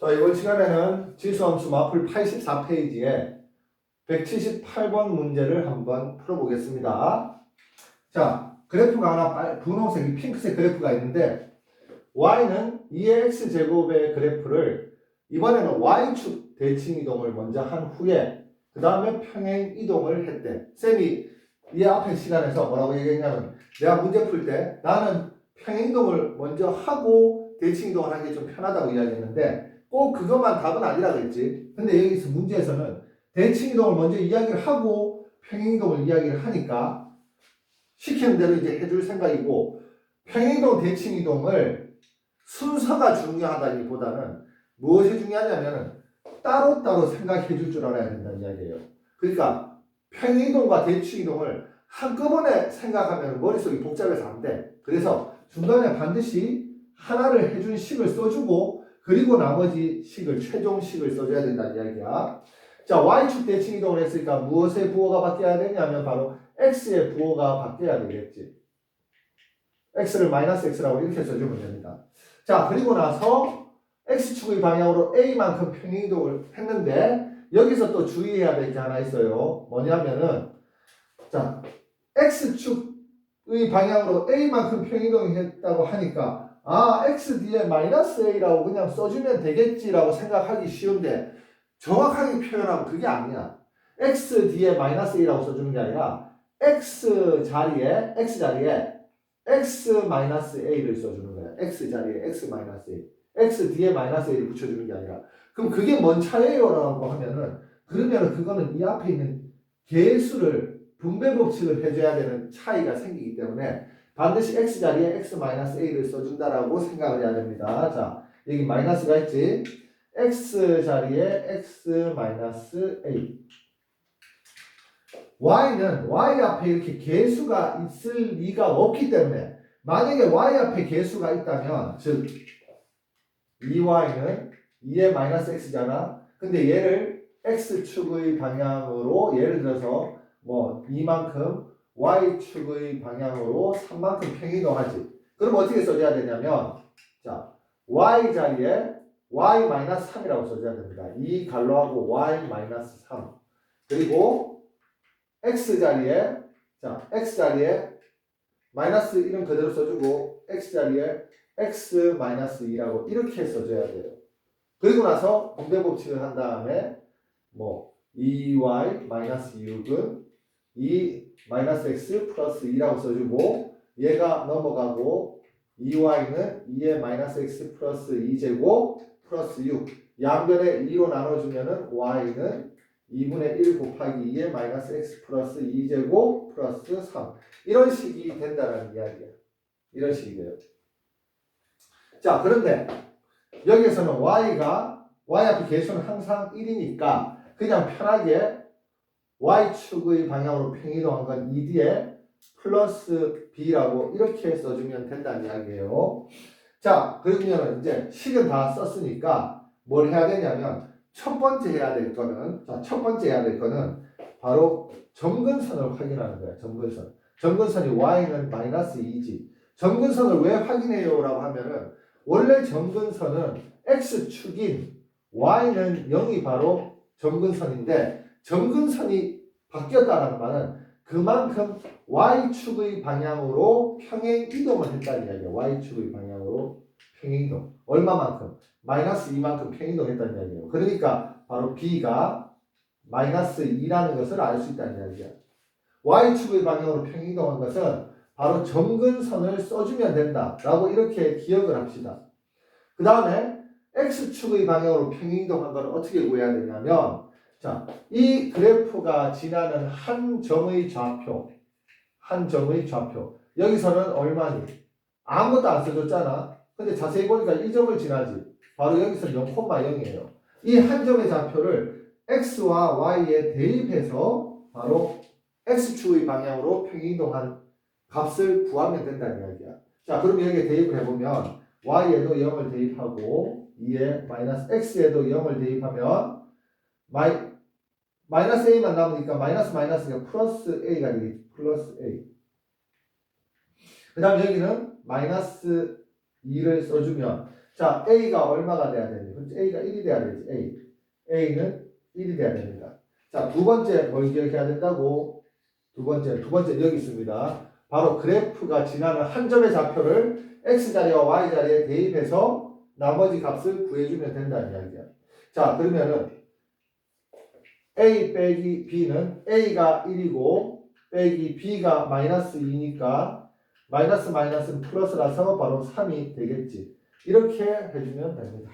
자, 이번 시간에는 지수함수 마플 84페이지에 178번 문제를 한번 풀어보겠습니다. 자, 그래프가 하나 빨- 분홍색, 핑크색 그래프가 있는데 y는 2의 x제곱의 그래프를 이번에는 y축 대칭 이동을 먼저 한 후에 그 다음에 평행 이동을 했대. 쌤이 이 앞에 시간에서 뭐라고 얘기했냐면 내가 문제 풀 때 나는 평행 이동을 먼저 하고 대칭 이동을 하는 게 좀 편하다고 이야기했는데 꼭 그것만 답은 아니라 그랬지. 근데 여기서 문제에서는 대칭 이동을 먼저 이야기를 하고 평행 이동을 이야기를 하니까 시키는 대로 이제 해줄 생각이고 평행 이동, 대칭 이동을 순서가 중요하다기보다는 무엇이 중요하냐면 따로따로 생각해 줄 줄 알아야 된다는 이야기예요. 그러니까 평행 이동과 대칭 이동을 한꺼번에 생각하면 머릿속이 복잡해서 안 돼. 그래서 중간에 반드시 하나를 해준 식을 써주고 그리고 나머지 식을 최종 식을 써줘야 된다는 이야기야. 자, y축 대칭 이동을 했으니까 무엇의 부호가 바뀌어야 되냐면 바로 x의 부호가 바뀌어야 되겠지. x를 마이너스 x라고 이렇게 써주면 됩니다. 자, 그리고 나서 x축의 방향으로 a만큼 평행 이동을 했는데 여기서 또 주의해야 될 게 하나 있어요. 뭐냐면은 자, x축의 방향으로 a만큼 평행 이동했다고 하니까 아, x 뒤에 마이너스 a라고 그냥 써주면 되겠지라고 생각하기 쉬운데 정확하게 표현하면 그게 아니야. x 뒤에 마이너스 a라고 써주는 게 아니라 x 자리에 x 자리에 x 마이너스 a를 써주는 거야. x 자리에 x 마이너스 a, x 뒤에 마이너스 a를 붙여주는 게 아니라 그럼 그게 뭔 차이예요라고 하면은 그러면 그거는 이 앞에 있는 개수를 분배 법칙을 해줘야 되는 차이가 생기기 때문에 반드시 x 자리에 x 마이너스 a를 써준다라고 생각을 해야 됩니다. 자 여기 마이너스가 있지. x 자리에 x 마이너스 a y는 y 앞에 이렇게 개수가 있을 리가 없기 때문에 만약에 y 앞에 개수가 있다면 즉 2y는 2의 마이너스 x잖아 근데 얘를 x축의 방향으로 예를 들어서 뭐 이만큼 y축의 방향으로 3만큼 평이동하지 그럼 어떻게 써줘야 되냐면 자 y 자리에 y 마이너스 3이라고 써줘야 됩니다. 이 갈로하고 y 마이너스 3 그리고 x 자리에 자 x 자리에 마이너스 이름 그대로 써주고 x 자리에 x 마이너스 2라고 이렇게 써줘야 돼요. 그리고 나서 분배 법칙을 한 다음에 뭐 2y 마이너스 6은 2 마이너스 x 플러스 2라고 써주고 얘가 넘어가고 2y는 2의 마이너스 x 플러스 2제곱 플러스 6 양변에 2로 나눠주면은 y는 2분의 1 곱하기 2의 마이너스 x 플러스 2제곱 플러스 3 이런 식이 된다는 이야기야. 이런 식이 돼요. 자 그런데 여기에서는 y가 y 앞에 개수는 항상 1이니까 그냥 편하게 y축의 방향으로 평이동한 건 2뒤에 플러스 b라고 이렇게 써주면 된다는 이야기예요 자 그러면 이제 식은 다 썼으니까 뭘 해야 되냐면 첫 번째 해야 될 거는 자, 첫 번째 해야 될 거는 바로 점근선을 확인하는 거야. 점근선. 점근선이 y는 마이너스 2지. 점근선을 왜 확인해요 라고 하면은 원래 점근선은 x축인 y는 0이 바로 점근선인데 점근선이 바뀌었다는 말은 그만큼 y축의 방향으로 평행 이동을 했다는 이야기야. y축의 방향으로 평행 이동. 얼마만큼? 마이너스 2만큼 평행 이동했다는 이야기예요. 그러니까 바로 b가 마이너스 2라는 것을 알 수 있다는 이야기야. y축의 방향으로 평행 이동한 것은 바로 점근선을 써주면 된다라고 이렇게 기억을 합시다. 그 다음에 x축의 방향으로 평행 이동한 걸 어떻게 구해야 되냐면 자, 이 그래프가 지나는 한 점의 좌표, 한 점의 좌표. 여기서는 얼마니? 아무것도 안 써줬잖아. 근데 자세히 보니까 이 점을 지나지. 바로 여기서 0,0이에요. 이 한 점의 좌표를 x와 y에 대입해서 바로 x축의 방향으로 평이동한 값을 구하면 된다는 이야기야. 자, 그럼 여기에 대입을 해보면 y에도 0을 대입하고 2에 마이너스 x에도 0을 대입하면 마이, 마이너스 a만 남으니까 마이너스 마이너스가 플러스 a가 되겠지. 플러스 a. 그 다음 여기는 마이너스 2를 써주면 자, A가 얼마가 돼야? 그렇지? A가 1이 돼야 되지. A. A는 1이 돼야 됩니다. 자, 두 번째 뭘 기억해야 된다고? 두 번째, 두 번째 여기 있습니다. 바로 그래프가 지나는 한 점의 좌표를 X자리와 Y자리에 대입해서 나머지 값을 구해주면 된다는 이야기야. 자, 그러면은 A 빼기 B는 A가 1이고 빼기 B가 마이너스 2니까 마이너스 마이너스는 플러스라서 바로 3이 되겠지. 이렇게 해주면 됩니다.